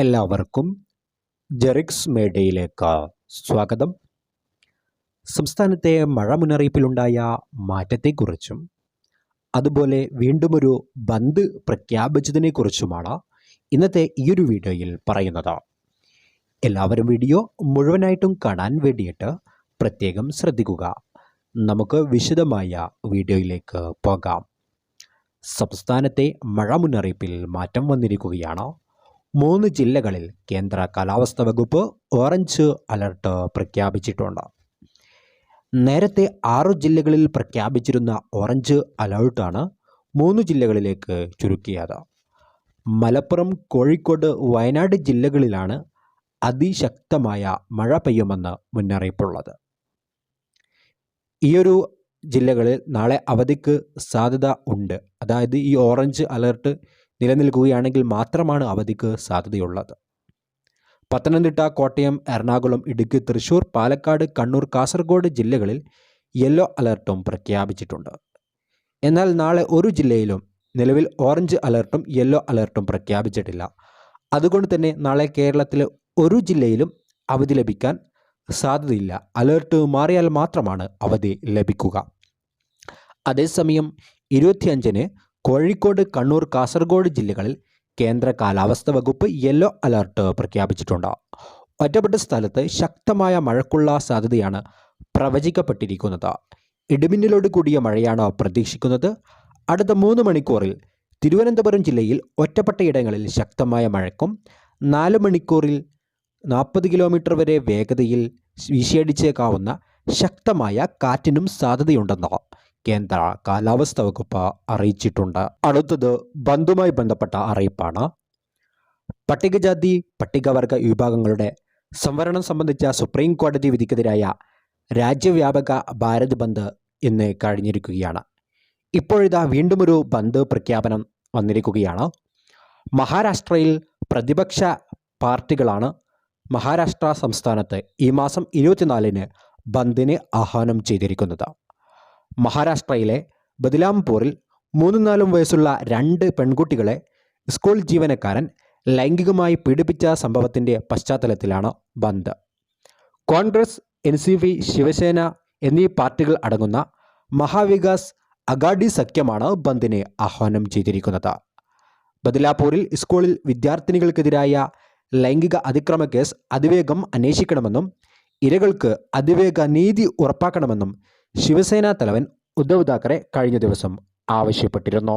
എല്ലാവർക്കും ജെറിക്സ് മേഡയിലേക്ക് സ്വാഗതം. സംസ്ഥാനത്തെ മഴ മുന്നറിയിപ്പിലുണ്ടായ മാറ്റത്തെക്കുറിച്ചും അതുപോലെ വീണ്ടുമൊരു ബന്ദ് പ്രഖ്യാപിച്ചതിനെക്കുറിച്ചുമാണ് ഇന്നത്തെ ഈയൊരു വീഡിയോയിൽ പറയുന്നത്. എല്ലാവരും വീഡിയോ മുഴുവനായിട്ടും കാണാൻ വേണ്ടിയിട്ട് പ്രത്യേകം ശ്രദ്ധിക്കുക. നമുക്ക് വിശദമായ വീഡിയോയിലേക്ക് പോകാം. സംസ്ഥാനത്തെ മഴ മുന്നറിയിപ്പിൽ മാറ്റം വന്നിരിക്കുകയാണ്. മൂന്ന് ജില്ലകളിൽ കേന്ദ്ര കാലാവസ്ഥ വകുപ്പ് ഓറഞ്ച് അലർട്ട് പ്രഖ്യാപിച്ചിട്ടുണ്ട്. നേരത്തെ ആറു ജില്ലകളിൽ പ്രഖ്യാപിച്ചിരുന്ന ഓറഞ്ച് അലർട്ടാണ് മൂന്ന് ജില്ലകളിലേക്ക് ചുരുക്കിയത്. മലപ്പുറം കോഴിക്കോട് വയനാട് ജില്ലകളിലാണ് അതിശക്തമായ മഴ പെയ്യുമെന്ന് മുന്നറിയിപ്പുള്ളത്. ഈയൊരു ജില്ലകളിൽ നാളെ അവധിക്ക് സാധ്യത ഉണ്ട്. അതായത് ഈ ഓറഞ്ച് അലർട്ട് നിലനിൽക്കുകയാണെങ്കിൽ മാത്രമാണ് അവധിക്ക് സാധ്യതയുള്ളത്. പത്തനംതിട്ട കോട്ടയം എറണാകുളം ഇടുക്കി തൃശൂർ പാലക്കാട് കണ്ണൂർ കാസർഗോഡ് ജില്ലകളിൽ യെല്ലോ അലർട്ടും പ്രഖ്യാപിച്ചിട്ടുണ്ട്. എന്നാൽ നാളെ ഒരു ജില്ലയിലും നിലവിൽ ഓറഞ്ച് അലർട്ടും യെല്ലോ അലർട്ടും പ്രഖ്യാപിച്ചിട്ടില്ല. അതുകൊണ്ട് തന്നെ നാളെ കേരളത്തിലെ ഒരു ജില്ലയിലും അവധി ലഭിക്കാൻ സാധ്യതയില്ല. അലേർട്ട് മാറിയാൽ മാത്രമാണ് അവധി ലഭിക്കുക. അതേസമയം ഇരുപത്തിയഞ്ചിന് കോഴിക്കോട് കണ്ണൂർ കാസർഗോഡ് ജില്ലകളിൽ കേന്ദ്ര കാലാവസ്ഥ വകുപ്പ് യെല്ലോ അലർട്ട് പ്രഖ്യാപിച്ചിട്ടുണ്ട്. ഒറ്റപ്പെട്ട സ്ഥലത്ത് ശക്തമായ മഴക്കുള്ള സാധ്യതയാണ് പ്രവചിക്കപ്പെട്ടിരിക്കുന്നത്. ഇടിമിന്നലോട് കൂടിയ മഴയാണ് പ്രതീക്ഷിക്കുന്നത്. അടുത്ത മൂന്ന് മണിക്കൂറിൽ തിരുവനന്തപുരം ജില്ലയിൽ ഒറ്റപ്പെട്ടയിടങ്ങളിൽ ശക്തമായ മഴക്കും നാല് മണിക്കൂറിൽ നാൽപ്പത് കിലോമീറ്റർ വരെ വേഗതയിൽ വീശിയടിച്ചേക്കാവുന്ന ശക്തമായ കാറ്റിനും സാധ്യതയുണ്ടെന്ന് കേന്ദ്ര കാലാവസ്ഥ വകുപ്പ് അറിയിച്ചിട്ടുണ്ട്. അടുത്തത് ബന്ധുമായി ബന്ധപ്പെട്ട അറിയിപ്പാണ്. പട്ടികജാതി പട്ടികവർഗ വിഭാഗങ്ങളുടെ സംവരണം സംബന്ധിച്ച സുപ്രീം കോടതി വിധിക്കെതിരായ രാജ്യവ്യാപക ഭാരത് ബന്ദ് ഇന്ന് കഴിഞ്ഞിരിക്കുകയാണ്. ഇപ്പോഴിതാ വീണ്ടും ഒരു ബന്ദ് പ്രഖ്യാപനം വന്നിരിക്കുകയാണ്. മഹാരാഷ്ട്രയിൽ പ്രതിപക്ഷ പാർട്ടികളാണ് മഹാരാഷ്ട്ര സംസ്ഥാനത്ത് ഈ മാസം ഇരുപത്തിനാലിന് ബന്ദിന് ആഹ്വാനം ചെയ്തിരിക്കുന്നത്. മഹാരാഷ്ട്രയിലെ ബദിലാംപൂരിൽ മൂന്നും നാലും വയസ്സുള്ള രണ്ട് പെൺകുട്ടികളെ സ്കൂൾ ജീവനക്കാരൻ ലൈംഗികമായി പീഡിപ്പിച്ച സംഭവത്തിന്റെ പശ്ചാത്തലത്തിലാണ് bandh. Congress N C P Shiv Sena എന്നീ പാർട്ടികൾ അടങ്ങുന്ന മഹാവികാസ് അഗാഡി സഖ്യമാണ് ബന്ദിനെ ആഹ്വാനം ചെയ്തിരിക്കുന്നത്. ബദിലാപൂരിൽ സ്കൂളിൽ വിദ്യാർത്ഥിനികൾക്കെതിരായ ലൈംഗിക അതിക്രമ കേസ് അതിവേഗം അന്വേഷിക്കണമെന്നും ഇരകൾക്ക് അതിവേഗ നീതി ഉറപ്പാക്കണമെന്നും ശിവസേന തലവൻ ഉദ്ധവ് താക്കറെ കഴിഞ്ഞ ദിവസം ആവശ്യപ്പെട്ടിരുന്നു.